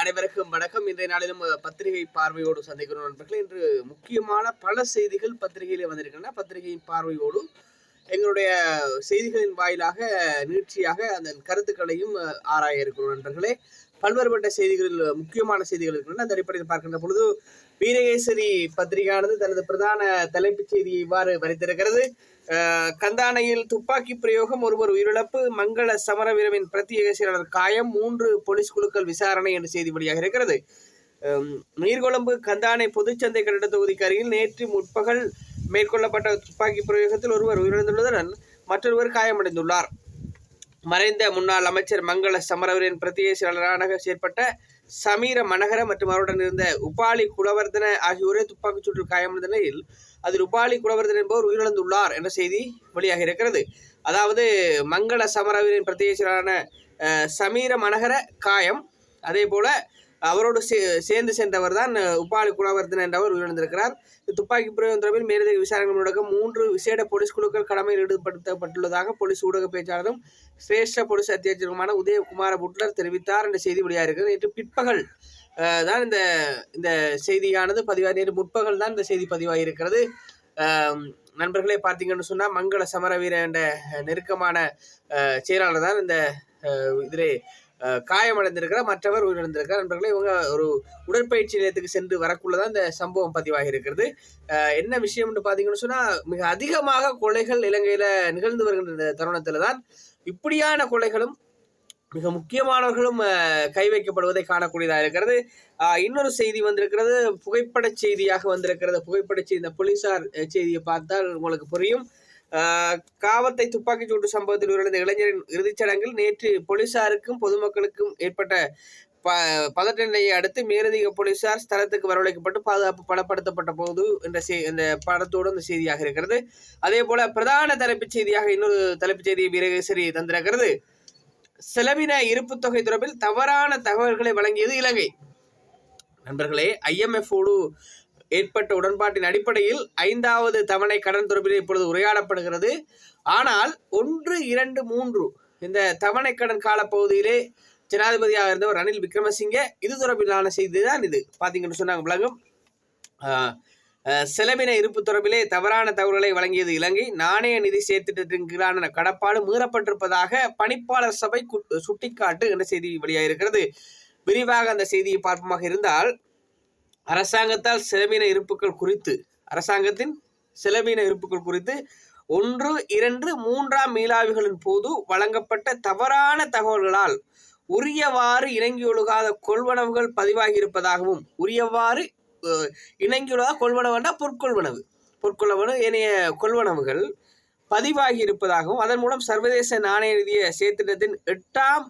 அனைவருக்கும் வணக்கம். இன்றைய நாளிலும் பத்திரிகை பார்வையோடு சந்திக்கிறோம் நண்பர்களே. இன்று முக்கியமான பல செய்திகள் பத்திரிகையில் வந்திருக்கின்றன. பத்திரிகையின் பார்வையோடு எங்களுடைய செய்திகளின் வாயிலாக நீட்சியாக அந்த கருத்துக்களையும் ஆராய இருக்கிறோம் நண்பர்களே. பல்வேறுபட்ட செய்திகளில் முக்கியமான செய்திகள் இருக்கின்றன. அந்த அடிப்படையில் பார்க்கின்ற பொழுது வீரகேசரி பத்திரிகையானது தனது பிரதான தலைப்புச் செய்தியை இவ்வாறு வரைத்திருக்கிறது. கந்தானையில் துப்பாக்கி பிரயோகம் ஒருவர் உயிரிழப்பு மங்கள சமரவீரவின் பிரத்யேக செயலாளர் காயம் மூன்று போலீஸ் குழுக்கள் விசாரணை என்று செய்தி வெளியாக இருக்கிறது. நீர்கொழும்பு கந்தானை பொதுச்சந்தை கட்டிட தொகுதிக்கு அருகில் நேற்று முற்பகல் மேற்கொள்ளப்பட்ட துப்பாக்கி பிரயோகத்தில் ஒருவர் உயிரிழந்துள்ளதுடன் மற்றொருவர் காயமடைந்துள்ளார். மறைந்த முன்னாள் அமைச்சர் மங்கள சமரவரின் பிரத்யேக செயலாளராக செயற்பட்ட சமீர மனகர மற்றும் அவருடன் இருந்த உபாலி குலவர்தன ஆகியோரே துப்பாக்கிச் சூட்டில் காயமடைந்த நிலையில் அதில் உபாலி குலவர்தன் என்பவர் உயிரிழந்துள்ளார் என்ற செய்தி வெளியாக இருக்கிறது. அதாவது மங்கள சமரவரின் பிரத்யேகரான சமீர மனகர காயம் அதே போல அவரோடு சே சேர்ந்து சென்றவர் தான் உபாலி குலவர்தன் என்றவர் உயிரிழந்திருக்கிறார். துப்பாக்கி பிரயோகம் தொடர்பில் மேலதிக விசாரணைகள் நடக்கும் மூன்று விசேட போலீஸ் குழுக்கள் கடமையில் ஈடுபடுத்தப்பட்டுள்ளதாக போலீஸ் ஊடக பேச்சாளரும் சிரேஷ்ட போலீஸ் அத்தியட்சருமான உதயகுமார புட்லர் தெரிவித்தார் என்ற செய்தி வெளியாகிறது நேற்று பிற்பகல் தான் இந்த இந்த செய்தியானது பதிவாக நேற்று முற்பகல் தான் இந்த செய்தி பதிவாகியிருக்கிறது அஹ், நண்பர்களே பார்த்தீங்கன்னு சொன்னால் மங்கள சமரவீர என்ற நெருக்கமான செயலாளர் தான் இந்த இதிலே காயமடைந்திருக்கிறார். மற்றவர் உயிரிழந்திருக்கிறார். நண்பர்களே இவங்க ஒரு உடற்பயிற்சி நிலையத்துக்கு சென்று வரக்குள்ளதான் இந்த சம்பவம் பதிவாகி இருக்கிறது என்ன விஷயம்னு பார்த்தீங்கன்னு சொன்னால் மிக அதிகமாக கொலைகள் இலங்கையில் நிகழ்ந்து வருகின்ற தருணத்தில் தான் இப்படியான கொலைகளும் மிக முக்கியமானவர்களும் கை வைக்கப்படுவதை காணக்கூடியதாக இருக்கிறது. இன்னொரு செய்தி வந்திருக்கிறது. புகைப்பட செய்தியாக வந்திருக்கிறது. புகைப்பட செய்தி இந்த போலீசார் செய்தியை பார்த்தால் உங்களுக்கு புரியும். காவத்தை துப்பாக்கிச்சூட்டு சம்பவத்தில் உயிரிழந்த இளைஞரின் இறுதிச் சடங்கில் நேற்று போலீசாருக்கும் பொதுமக்களுக்கும் ஏற்பட்ட ப பதட்ட நிலையை அடுத்து மேலதிக போலீசார் ஸ்தலத்துக்கு வரவழைக்கப்பட்டு பாதுகாப்பு பலப்படுத்தப்பட்ட போது என்ற செய் இந்த படத்தோடு இந்த செய்தியாக இருக்கிறது. அதே போல பிரதான தலைப்புச் செய்தியாக இன்னொரு தலைப்புச் செய்தியை வீரகேசரி தந்திருக்கிறது. செலவின இருப்பு தொகை தொடர்பில் தவறான தகவல்களை வழங்கியது இலங்கை. நண்பர்களே ஐஎம்எஃபோடு ஏற்பட்ட உடன்பாட்டின் அடிப்படையில் ஐந்தாவது தவணை கடன் தொடர்பில் இப்பொழுது உரையாடப்படுகிறது. ஆனால் ஒன்று இரண்டு மூன்று இந்த தவணை கடன் காலப்பகுதியிலே ஜனாதிபதியாக இருந்தவர் ரணில் விக்ரமசிங்கே இது தொடர்பிலான செய்தி தான் இது. பார்த்தீங்கன்னு சொன்னாங்க விளங்கும். செலவின இருப்பு தொடர்பிலே தவறான தகவல்களை வழங்கியது இலங்கை. நாணய நிதி சேர்த்திட்டத்திற்கான கடப்பாடு மீறப்பட்டிருப்பதாக பணிப்பாளர் சபை சுட்டிக்காட்டு என்ற செய்தி வெளியாகிருக்கிறது விரிவாக அந்த செய்தியை பார்ப்பமாக இருந்தால் அரசாங்கத்தால் செலவின இருப்புகள் குறித்து அரசாங்கத்தின் செலவின இருப்புகள் குறித்து ஒன்று இரண்டு மூன்றாம் மீளாய்வுகளின் போது வழங்கப்பட்ட தவறான தகவல்களால் உரியவாறு இணங்கியொழுகாத கொள்வனவுகள் பதிவாகியிருப்பதாகவும் உரியவாறு இணங்கியுள்ளதா கொள்வனவுனா பொற்கொள்வனவு. பொற்கொள்வனவு ஏனைய கொள்வனவுகள் பதிவாகி இருப்பதாகவும் அதன் மூலம் சர்வதேச நாணய நிதிய செயற்திட்டத்தின் எட்டாம்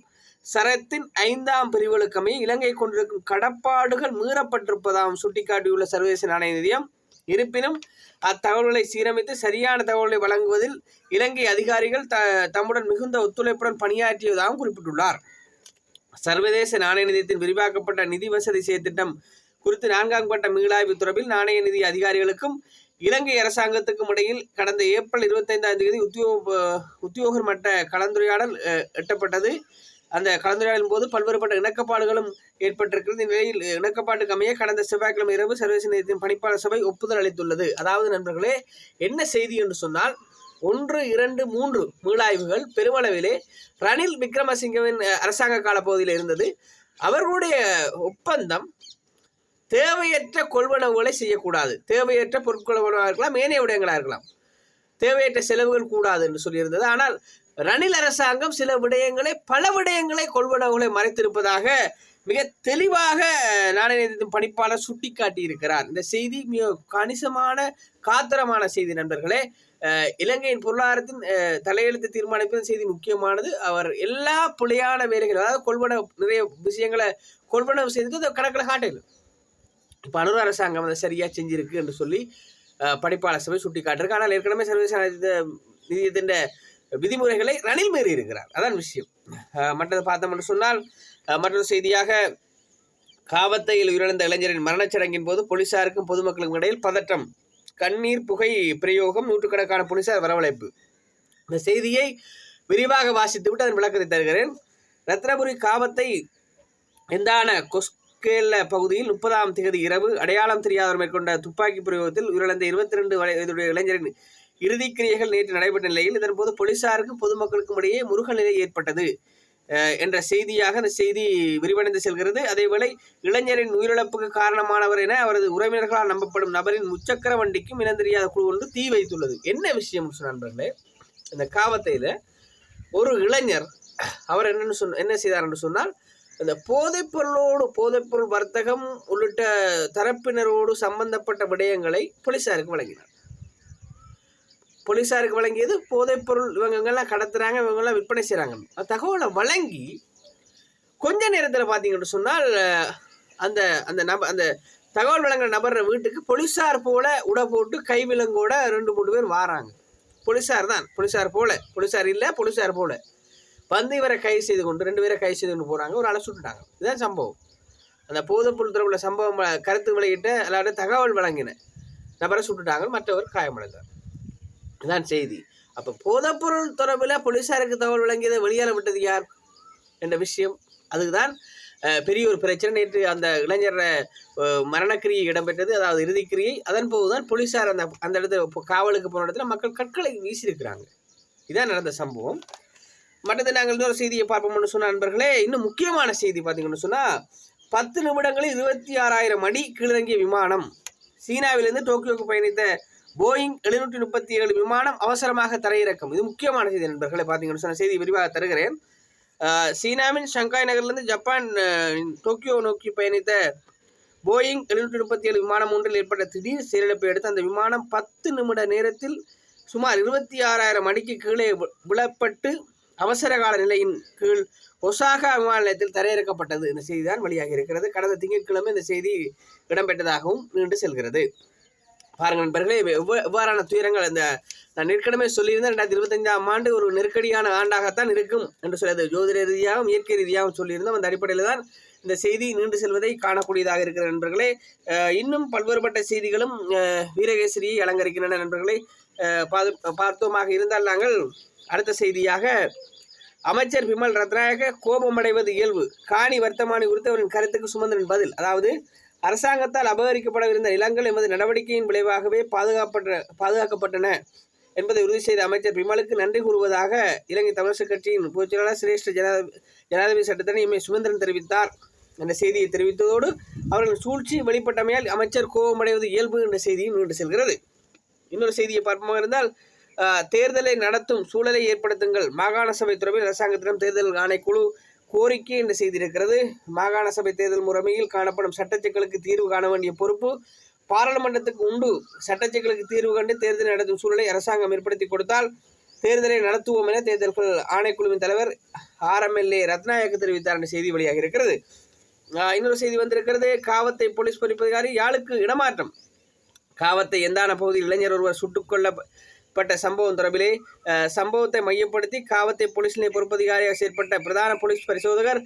சரத்தின் ஐந்தாம் பிரிவுகளுக்கமைய இலங்கை கொண்டிருக்கும் கடப்பாடுகள் மீறப்பட்டிருப்பதாகவும் சுட்டிக்காட்டியுள்ள சர்வதேச நாணய நிதியம். இருப்பினும் அத்தகவல்களை சீரமைத்து சரியான தகவல்களை வழங்குவதில் இலங்கை அதிகாரிகள் த தம்முடன் மிகுந்த ஒத்துழைப்புடன் பணியாற்றியதாகவும் குறிப்பிட்டுள்ளார். சர்வதேச நாணய நிதியத்தின் விரிவாக்கப்பட்ட நிதி வசதி செயற்திட்டம் குறித்து நான்காம் கட்ட மீளாய்வு தொடர்பில் நாணய நிதி அதிகாரிகளுக்கும் இலங்கை அரசாங்கத்துக்கும் இடையில் கடந்த ஏப்ரல் இருபத்தைந்தாம் தேதி உத்தியோக உத்தியோகர் மட்ட கலந்துரையாடல் எட்டப்பட்டது. அந்த கலந்துரையாடலின் போது பல்வேறுபட்ட இணக்கப்பாடுகளும் ஏற்பட்டிருக்கிறது இந்த நிலையில் இணக்கப்பாட்டுக்கு அமைய கடந்த செவ்வாய்க்கிழமை இரவு சர்வதேச நிதியத்தின் பணிப்பாளர் சபை ஒப்புதல் அளித்துள்ளது. அதாவது நண்பர்களே என்ன செய்தி என்று சொன்னால் ஒன்று இரண்டு மூன்று மீளாய்வுகள் பெருமளவிலே ரணில் விக்ரமசிங்கவின் அரசாங்க அரசாங்க காலப்பகுதியில் இருந்தது. அவர்களுடைய ஒப்பந்தம் தேவையற்ற கொள்வனவுகளை செய்யக்கூடாது. தேவையற்ற பொருட்கொள்வனவாக இருக்கலாம் ஏனைய விடயங்களாக இருக்கலாம். தேவையற்ற செலவுகள் கூடாது என்று சொல்லியிருந்தது. ஆனால் ரணில் அரசாங்கம் சில விடயங்களை பல விடயங்களை கொள்வனவுகளை மறைத்திருப்பதாக மிக தெளிவாக அஹ், பணிப்பாளர் சுட்டிக்காட்டி இருக்கிறார் இந்த செய்தி மிக கணிசமான காத்திரமான செய்தி நண்பர்களே. இலங்கையின் பொருளாதாரத்தின் தலையெழுத்து தீர்மானிப்பதன் செய்தி முக்கியமானது. அவர் எல்லா பிழையான வேலைகள் அதாவது கொள்வனவு நிறைய விஷயங்களை கொள்வனவு செய்து கணக்கில் காட்டல இப்போ அரசாங்கம் அதை சரியாக செஞ்சிருக்கு என்று சொல்லி படிப்பாளர் சபை சுட்டி காட்டிருக்கு ஆனால் ஏற்கனவே சர்வதேச நிதியத்தின் விதிமுறைகளை ரணில் மீறி இருக்கிறார். அதான் விஷயம். மற்றது பார்த்தோம் என்று சொன்னால் மற்றொரு செய்தியாக காவத்தையில் உயிரிழந்த இளைஞரின் மரணச்சடங்கின் போது போலீசாருக்கும் பொதுமக்களுக்கும் இடையில் பதற்றம் கண்ணீர் புகை பிரயோகம் நூற்றுக்கணக்கான போலீசார் வரவழைப்பு. இந்த செய்தியை விரிவாக வாசித்துவிட்டு அதன் விளக்கத்தை தருகிறேன். ரத்னபுரி காவத்தை எந்தான கொஸ் முக்கேல்ல பகுதியில் முப்பதாம் தேதி இரவு அடையாளம் தெரியாதவர் மேற்கொண்ட துப்பாக்கி பிரயோகத்தில் உயிரிழந்த இருபத்தி ரெண்டு வயதுடைய இளைஞரின் இறுதிக்கிரியைகள் நேற்று நடைபெற்ற நிலையில் இதன்போது போலீசாருக்கும் பொதுமக்களுக்கும் இடையே முருகல் நிலை ஏற்பட்டது. என்ற செய்தியாக அந்த செய்தி விரிவடைந்து செல்கிறது. அதேவேளை இளைஞரின் உயிரிழப்புக்கு காரணமானவர் என அவரது உறவினர்களால் நம்பப்படும் நபரின் முச்சக்கர வண்டிக்கும் இனந்தெரியாத குழு ஒன்று தீ வைத்துள்ளது. என்ன விஷயம் நண்பர்களே? இந்த காவத்தையில் ஒரு இளைஞர் அவர் என்னன்னு சொன்ன என்ன செய்தார் என்று சொன்னால் இந்த போதைப்பொருளோடு போதைப்பொருள் வர்த்தகம் உள்ளிட்ட தரப்பினரோடு சம்பந்தப்பட்ட விடயங்களை போலீசாருக்கு வழங்கினார். போலீசாருக்கு வழங்கியது போதைப்பொருள் இவங்கெல்லாம் கடத்துறாங்க இவங்கெல்லாம் விற்பனை செய்கிறாங்க தகவலை வழங்கி கொஞ்ச நேரத்தில் பார்த்தீங்கன்னு சொன்னால் அந்த அந்த நப அந்த தகவல் வழங்குற நபர் வீட்டுக்கு போலீஸார் போல உட போட்டு கைவிலங்கோட ரெண்டு மூணு பேர் வாராங்க. போலீஸார் தான். போலீஸார் போல. போலீஸார் இல்லை போலீசார் போல. வந்து இவரை கைது செய்து கொண்டு ரெண்டு பேரை கைது செய்து கொண்டு போகிறாங்க ஒரு ஆளை சுட்டுட்டாங்க. இதுதான் சம்பவம். அந்த போதைப்பொருள் தொடர்புள்ள சம்பவம் கருத்து வெளியிட்ட அல்லாட தகவல் வழங்கின நபரை சுட்டுட்டாங்க. மற்றவர் காயமடைந்தார். இதுதான் செய்தி. அப்போ போதைப்பொருள் தொடர்பில் போலீசாருக்கு தகவல் வழங்கியதை வெளியேற விட்டது யார்? என்ற விஷயம். அதுதான் தான் பெரிய ஒரு பிரச்சனை. நேற்று அந்த இளைஞர் மரணக்கிரியை இடம்பெற்றது. அதாவது இறுதிக்கிரியை. அதன் போது தான் போலீஸார் அந்த அந்த இடத்துல இப்போ காவலுக்கு போன இடத்துல மக்கள் கற்களை வீசியிருக்கிறாங்க. இதான் நடந்த சம்பவம். மற்றது நாங்கள் இன்னொரு செய்தியை பார்ப்போம்னு சொன்ன நண்பர்களே இன்னும் முக்கியமான செய்தி பார்த்தீங்கன்னு சொன்னால் பத்து நிமிடங்களில் இருபத்தி ஆறாயிரம் அடி கீழிறங்கிய விமானம் சீனாவிலிருந்து டோக்கியோக்கு பயணித்த போயிங் எழுநூற்றி முப்பத்தி ஏழு விமானம் அவசரமாக தரையிறக்கம். இது முக்கியமான செய்தி நண்பர்களே பார்த்தீங்கன்னு சொன்ன செய்தி விரிவாக தருகிறேன். சீனாவின் ஷங்காய் நகரிலிருந்து ஜப்பான் டோக்கியோ நோக்கி பயணித்த போயிங் எழுநூற்றி முப்பத்தி ஏழு விமானம் ஒன்றில் ஏற்பட்ட திடீர் செயலிழப்பை அடுத்து அந்த விமானம் பத்து நிமிட நேரத்தில் சுமார் இருபத்தி ஆறாயிரம் அடிக்கு கீழே விழப்பட்டு அவசர கால நிலையின் கீழ் ஒசாகா விமான நிலையத்தில் தரையிறக்கப்பட்டது. இந்த செய்தி தான் வெளியாகி இருக்கிறது. கடந்த திங்கட்கிழமை இந்த செய்தி இடம்பெற்றதாகவும் நீண்டு செல்கிறது. பாருங்கள் நண்பர்களே எவ்வாறான துயரங்கள் இந்த நான் ஏற்கனவே சொல்லியிருந்தேன் ரெண்டாயிரத்தி இருபத்தஞ்சாம் ஆண்டு ஒரு நெருக்கடியான ஆண்டாகத்தான் இருக்கும் என்று சொல்லியது ஜோதிட ரீதியாகவும் இயற்கை ரீதியாகவும் சொல்லியிருந்தோம். அந்த அடிப்படையில் தான் இந்த செய்தி நீண்டு செல்வதை காணக்கூடியதாக இருக்கிற நண்பர்களே இன்னும் பல்வேறுபட்ட செய்திகளும் வீரகேசரியை அலங்கரிக்கின்றன நண்பர்களே. பார்த்தோமாக இருந்தால் நாங்கள் அடுத்த செய்தியாக அமைச்சர் பிமல் ரத்நாயக கோபமடைவது இயல்பு. காணி வர்த்தமானி குறித்து அவரின் கருத்துக்கு சுமந்திரன் பதில். அதாவது அரசாங்கத்தால் அபகரிக்கப்படவிருந்த நிலங்கள் எமது நடவடிக்கையின் விளைவாகவே பாதுகாப்பட்ட பாதுகாக்கப்பட்டன என்பதை உறுதி செய்த அமைச்சர் பிமலுக்கு நன்றி கூறுவதாக இலங்கை தமிழரசுக் கட்சியின் பொதுச்செயலாளர் சிரேஷ்ட ஜனாதி ஜனாதிபதி சட்டத்தரணி எம் சுமந்திரன் தெரிவித்தார். என்ற செய்தியை தெரிவித்ததோடு அவர்கள் சூழ்ச்சி வெளிப்பட்டமையால் அமைச்சர் கோபமடைவது இயல்பு என்ற செய்தியும் நின்று செல்கிறது. இன்னொரு செய்தியை பார்ப்போமாக இருந்தால் தேர்தலை நடத்தும் சூழலை ஏற்படுத்துங்கள். மாகாண சபை துறையில் அரசாங்கத்திடம் தேர்தல் ஆணைக்குழு கோரிக்கை என்று செய்தி இருக்கிறது. மாகாண சபை தேர்தல் முறைமையில் காணப்படும் சட்டச்சிக்கலுக்கு தீர்வு காண வேண்டிய பொறுப்பு பாராளுமன்றத்துக்கு உண்டு. சட்டச்சிக்கலுக்கு தீர்வு கண்டு தேர்தல் நடத்தும் சூழலை அரசாங்கம் ஏற்படுத்தி கொடுத்தால் தேர்தலை நடத்துவோம் என தேர்தல்கள் ஆணைக்குழுவின் தலைவர் ஆர்எம்எல்ஏ ரத்நாயக்கு தெரிவித்தார் என்ற செய்தி வெளியாக இருக்கிறது. இன்னொரு செய்தி வந்திருக்கிறது. காவத்தை போலீஸ் பொறுப்பதிகாரி யாழுக்கு இடமாற்றம்? காவத்தை எந்தான பகுதியில் இளைஞர் ஒருவர் சுட்டுக் கொல்லப்பட்ட சம்பவம் தொடர்பிலே சம்பவத்தை மையப்படுத்தி காவத்தை போலீஸ் நிலைய பொறுப்பதிகாரியாக செயற்பட்ட பிரதான போலீஸ் பரிசோதகர்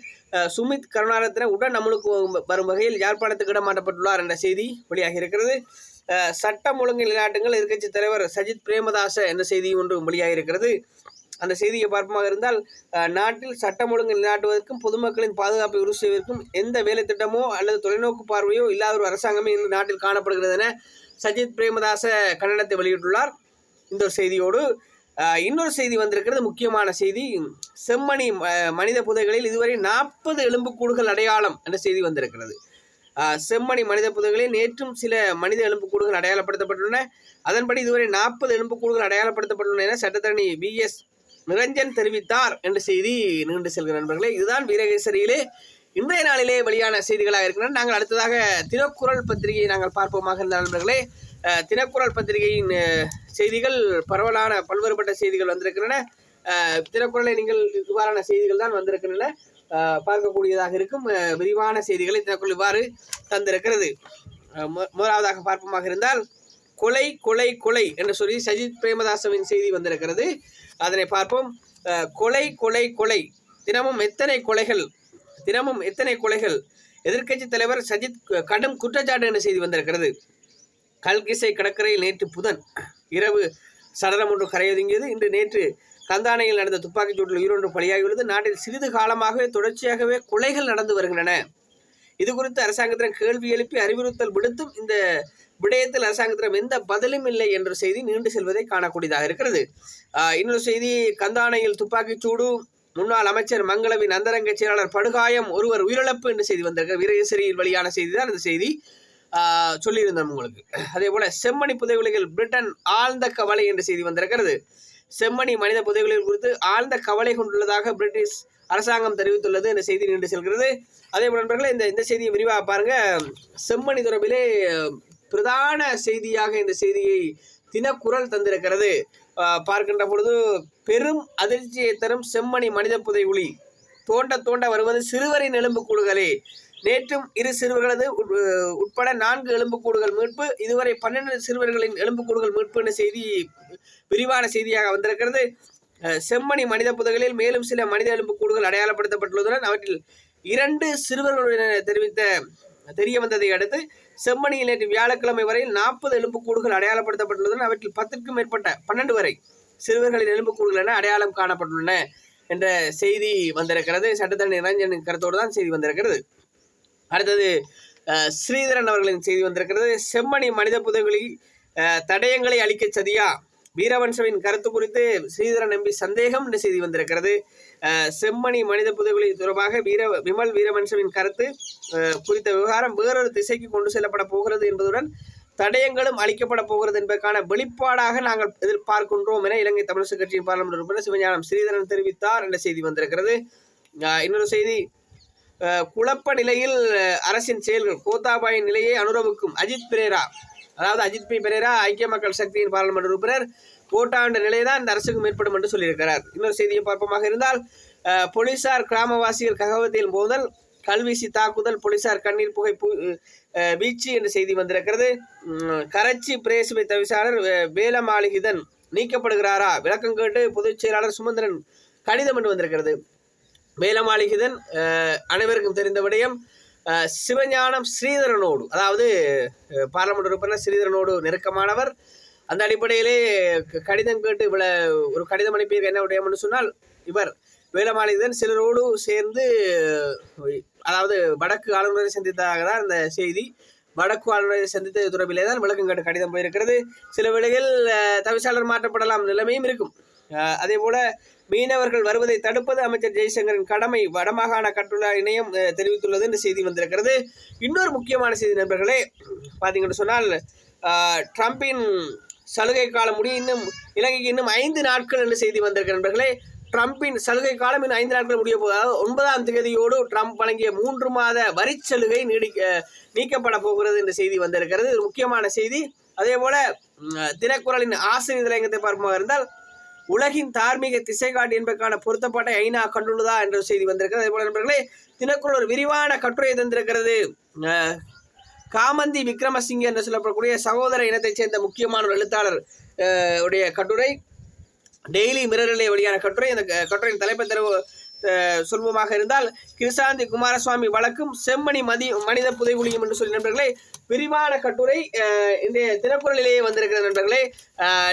சுமித் கருணாரத்ன உடன் நம்மளுக்கு வரும்- வகையில் யாழ்ப்பாணத்துக்கு இடமாற்றப்பட்டுள்ளார் என்ற செய்தி வெளியாகி இருக்கிறது. சட்டம் ஒழுங்கு நிலைநாட்டுங்கள் எதிர்க்கட்சி தலைவர் சஜித் பிரேமதாச என்ற செய்தி ஒன்று வெளியாகி இருக்கிறது. அந்த செய்தியை பார்ப்பமாக இருந்தால் நாட்டில் சட்டம் ஒழுங்கு நிலைநாட்டுவதற்கும் பொதுமக்களின் பாதுகாப்பை உறுதி செய்வதற்கும் எந்த வேலை திட்டமோ அல்லது தொலைநோக்கு பார்வையோ இல்லாத ஒரு அரசாங்கமே இந்த நாட்டில் காணப்படுகிறது என சஜித் பிரேமதாச கண்டனத்தை வெளியிட்டுள்ளார். இந்த ஒரு செய்தியோடு இன்னொரு செய்தி வந்திருக்கிறது. முக்கியமான செய்தி செம்மணி மனித புதைகளில் இதுவரை நாற்பது எலும்புக்கூடுகள் அடையாளம் என்ற செய்தி வந்திருக்கிறது. செம்மணி மனித புதைகளில் நேற்றும் சில மனித எலும்புக்கூடுகள் அடையாளப்படுத்தப்பட்டுள்ளன. அதன்படி இதுவரை நாற்பது எலும்புக்கூடுகள் அடையாளப்படுத்தப்பட்டுள்ளன என சட்டத்தரணி வி எஸ் நிரஞ்சன் தெரிவித்தார் என்ற செய்தி நீண்டு செல்கிற நண்பர்களே. இதுதான் வீரகேசரியிலே இன்றைய நாளிலே வெளியான செய்திகளாக இருக்கின்றன. நாங்கள் அடுத்ததாக தினக்குரல் பத்திரிகையை நாங்கள் பார்ப்போமாக இருந்த நண்பர்களே தினக்குரல் பத்திரிகையின் செய்திகள் பரவலான பல்வேறுபட்ட செய்திகள் வந்திருக்கின்றன. அஹ், தினக்குரலை நீங்கள் இவ்வாறான செய்திகள் தான் வந்திருக்கின்றன. பார்க்கக்கூடியதாக இருக்கும் விரிவான செய்திகளை தினக்குரல் இவ்வாறு தந்திருக்கிறது. முதலாவதாக பார்ப்போமாக இருந்தால் கொலை கொலை கொலை என்று சொல்லி சஜித் பிரேமதாசவின் செய்தி வந்திருக்கிறது. அதனை பார்ப்போம். கொலை கொலை கொலை. தினமும் எத்தனை கொலைகள்? தினமும் எத்தனை கொலைகள்? எதிர்க்கட்சி தலைவர் சஜித் கடும் குற்றச்சாட்டு என செய்தி வந்திருக்கிறது. கல்கிசை கடற்கரையில் நேற்று புதன் இரவு சடலம் ஒன்று கரையொதுங்கியது. இன்று நேற்று கந்தானையில் நடந்த துப்பாக்கிச் சூட்டில் உயிரொன்று பலியாகியுள்ளது. நாட்டில் சிறிது காலமாகவே தொடர்ச்சியாகவே கொலைகள் நடந்து வருகின்றன. இது குறித்து அரசாங்கத்திடம் கேள்வி எழுப்பி அறிவுறுத்தல் விடுத்தும் இந்த விடயத்தில் அரசாங்கத்திடம் எந்த பதிலும் இல்லை என்ற செய்தி நீண்டு செல்வதை காணக்கூடியதாக இருக்கிறது. இன்னொரு செய்தி கந்தானையில் துப்பாக்கிச் சூடு முன்னாள் அமைச்சர் மங்களவின் அந்தரங்க செயலாளர் படுகாயம் ஒருவர் உயிரிழப்பு என்று செய்தி வந்திருக்க வீரகேசரியில் வெளியான செய்தி தான் இந்த செய்தி. சொல்லியிருந்தோம் உங்களுக்கு. அதே போல செம்மணி புதைவெளிகள் பிரிட்டன் ஆழ்ந்த கவலை என்ற செய்தி வந்திருக்கிறது. செம்மணி மனித புதைவெளிகள் குறித்து ஆழ்ந்த கவலை கொண்டுள்ளதாக பிரிட்டிஷ் அரசாங்கம் தெரிவித்துள்ளது என்ற செய்தி நீண்டு செல்கிறது. அதே போல நண்பர்களே இந்த இந்த செய்தியை விரிவாக பாருங்க. செம்மணி தொடர்பிலே பிரதான செய்தியாக இந்த செய்தியை தினக்குரல் தந்திருக்கிறது. பார்க்கின்ற பொழுது பெரும் அதிர்ச்சியை தரும் செம்மணி மனித புதைகுழி தோண்ட தோண்ட வருவது சிறுவரின் எலும்புக்கூடுகளே. நேற்றும் இரு சிறுவர்களது உட்- உட்பட நான்கு எலும்புக்கூடுகள் மீட்பு இதுவரை பன்னெண்டு சிறுவர்களின் எலும்புக்கூடுகள் மீட்பு என்ற செய்தி விரிவான செய்தியாக வந்திருக்கிறது. செம்மணி மனித புதைகளில் மேலும் சில மனித எலும்புக்கூடுகள் அடையாளப்படுத்தப்பட்டுள்ளதுடன் அவற்றில் இரண்டு சிறுவர்களுடன் தெரிவித்த தெரிய வந்ததை அடுத்து செம்மணியில் நேற்று வியாழக்கிழமை வரையில் நாற்பது எலும்புக்கூடுகள் அடையாளப்படுத்தப்பட்டுள்ளதுடன் அவற்றில் பத்திற்கும் மேற்பட்ட பன்னெண்டு வரை சிறுவர்களின் எலும்புக்கூடுகள் என அடையாளம் காணப்பட்டுள்ளன என்ற செய்தி வந்திருக்கிறது. சட்டத்தரணி நிரஞ்சன் கருத்தோடு தான் செய்தி வந்திருக்கிறது. அடுத்தது ஸ்ரீதரன் அவர்களின் செய்தி வந்திருக்கிறது. செம்மணி மனித புதைகளில் தடயங்களை அளிக்க சதியா? வீரவன்சவின் கருத்து குறித்து ஸ்ரீதரன் எம்பி சந்தேகம் என்ற செய்தி வந்திருக்கிறது. செம்மணி மனித புதைகுழி தொடர்பாக வீர விமல் வீரவன்சவின் கருத்து குறித்த விவகாரம் வேறொரு திசைக்கு கொண்டு செல்லப்பட போகிறது என்பதுடன் தடயங்களும் அளிக்கப்பட போகிறது என்பதற்கான வெளிப்பாடாக நாங்கள் எதிர்பார்க்கின்றோம் என இலங்கை தமிழரசு கட்சியின் பாராளுமன்ற உறுப்பினர் சிவஞானம் ஸ்ரீதரன் தெரிவித்தார் என்ற செய்தி வந்திருக்கிறது. இன்னொரு செய்தி குழப்ப நிலையில் அரசின் செயல்கள் கோத்தாபாயின் நிலையை அனுரவுக்கும் அஜித் பிரேரா. அதாவது அஜித் பி. பிரேரா ஐக்கிய மக்கள் சக்தியின் பாராளுமன்ற உறுப்பினர் போட்டாண்ட நிலைதான் இந்த அரசுக்கும் ஏற்படும் என்று சொல்லியிருக்கிறார். இன்னொரு செய்தியை பார்ப்போமாக இருந்தால் போலீசார் கிராமவாசிகள் ககவத்தில் மோதல் கல்வீசி தாக்குதல் போலீசார் கண்ணீர் புகை வீச்சு என்ற செய்தி வந்திருக்கிறது. கரச்சி பிரேசுவை தவிசாளர் வேலமாளிகிதன் நீக்கப்படுகிறாரா? விளக்கம் கேட்டு பொதுச் செயலாளர் சுமந்திரன் கடிதம் என்று வந்திருக்கிறது. வேலமாளிகிதன் அனைவருக்கும் தெரிந்த விடயம் சிவஞானம் ஸ்ரீதரனோடு அதாவது பார்லமெண்ட் உறுப்பினர் ஸ்ரீதரனோடு நெருக்கமானவர். அந்த அடிப்படையிலே க- கடிதம் கேட்டு இவ்வளோ ஒரு கடிதம் அனுப்பியிருக்க என்ன விடயம்னு சொன்னால் இவர் வேலமாளிதன் சிலரோடு சேர்ந்து அதாவது வடக்கு ஆளுநரை சந்தித்ததாக தான் அந்த செய்தி. வடக்கு ஆளுநரை சந்தித்த தொடர்பிலே தான் விளக்கம் கேட்டு கடிதம் போயிருக்கிறது. சில வேளைகள் தவிசாளர் மாற்றப்படலாம் நிலைமையும் இருக்கும். அதே போல மீனவர்கள் வருவதை தடுப்பது அமைச்சர் ஜெய்சங்கரின் கடமை. வடமாகாண கட்டுள்ள இணையம் தெரிவித்துள்ளது. என்று செய்தி வந்திருக்கிறது. இன்னொரு முக்கியமான செய்தி நண்பர்களே பார்த்தீங்கன்னு சொன்னால் ட்ரம்பின் சலுகை காலம் முடிய இன்னும் இலங்கைக்கு இன்னும் ஐந்து நாட்கள் என்று செய்தி வந்திருக்கிற நண்பர்களே. ட்ரம்பின் சலுகை காலம் இன்னும் ஐந்து நாட்கள் முடிய போவதாக ஒன்பதாம் தேதியோடு ட்ரம்ப் வழங்கிய மூன்று மாத வரிச் சலுகை நீடிக்க நீக்கப்பட போகிறது என்ற செய்தி வந்திருக்கிறது. இது முக்கியமான செய்தி. அதே போல தினக்குரலின் ஆசிரியர் தலையங்கத்தை பார்ப்போமாக இருந்தால் உலகின் தார்மீக திசைகாட்டு என்பதற்கான பொருத்தப்பட்ட ஐநா கண்டுள்ளதா என்ற செய்தி வந்திருக்கிறது. அதே போல நண்பர்களே தினக்குள் ஒரு விரிவான கட்டுரை தந்திருக்கிறது. காமந்தி விக்ரமசிங்க என்று சொல்லப்படக்கூடிய சகோதர இனத்தைச் சேர்ந்த முக்கியமான ஒரு எழுத்தாளர் உடைய கட்டுரை. டெய்லி மிரரிலே வெளியான கட்டுரை. அந்த கட்டுரையின் தலைப்பை தருவ சொல்வமாக இருந்தால் கிருஷாந்தி குமாரசுவாமி வழக்கும் செம்மணி மதி மனித புதைகுழியும் என்று சொல்லி நண்பர்களே விரிவான கட்டுரை இந்த தினக்குரலிலேயே வந்திருக்கிற நண்பர்களே.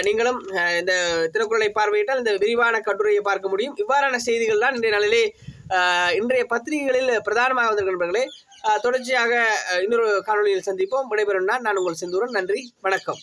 நீங்களும் இந்த தினக்குரலை பார்வையிட்டால் இந்த விரிவான கட்டுரையை பார்க்க முடியும். இவ்வாறான செய்திகள் தான் இன்றைய நாளிலே இன்றைய பத்திரிகைகளில் பிரதானமாக வந்திருக்கிற நண்பர்களே. தொடர்ச்சியாக இன்னொரு காணொலியில் சந்திப்போம். விடைபெறும் நான் நான் உங்கள் செந்தூரன். நன்றி. வணக்கம்.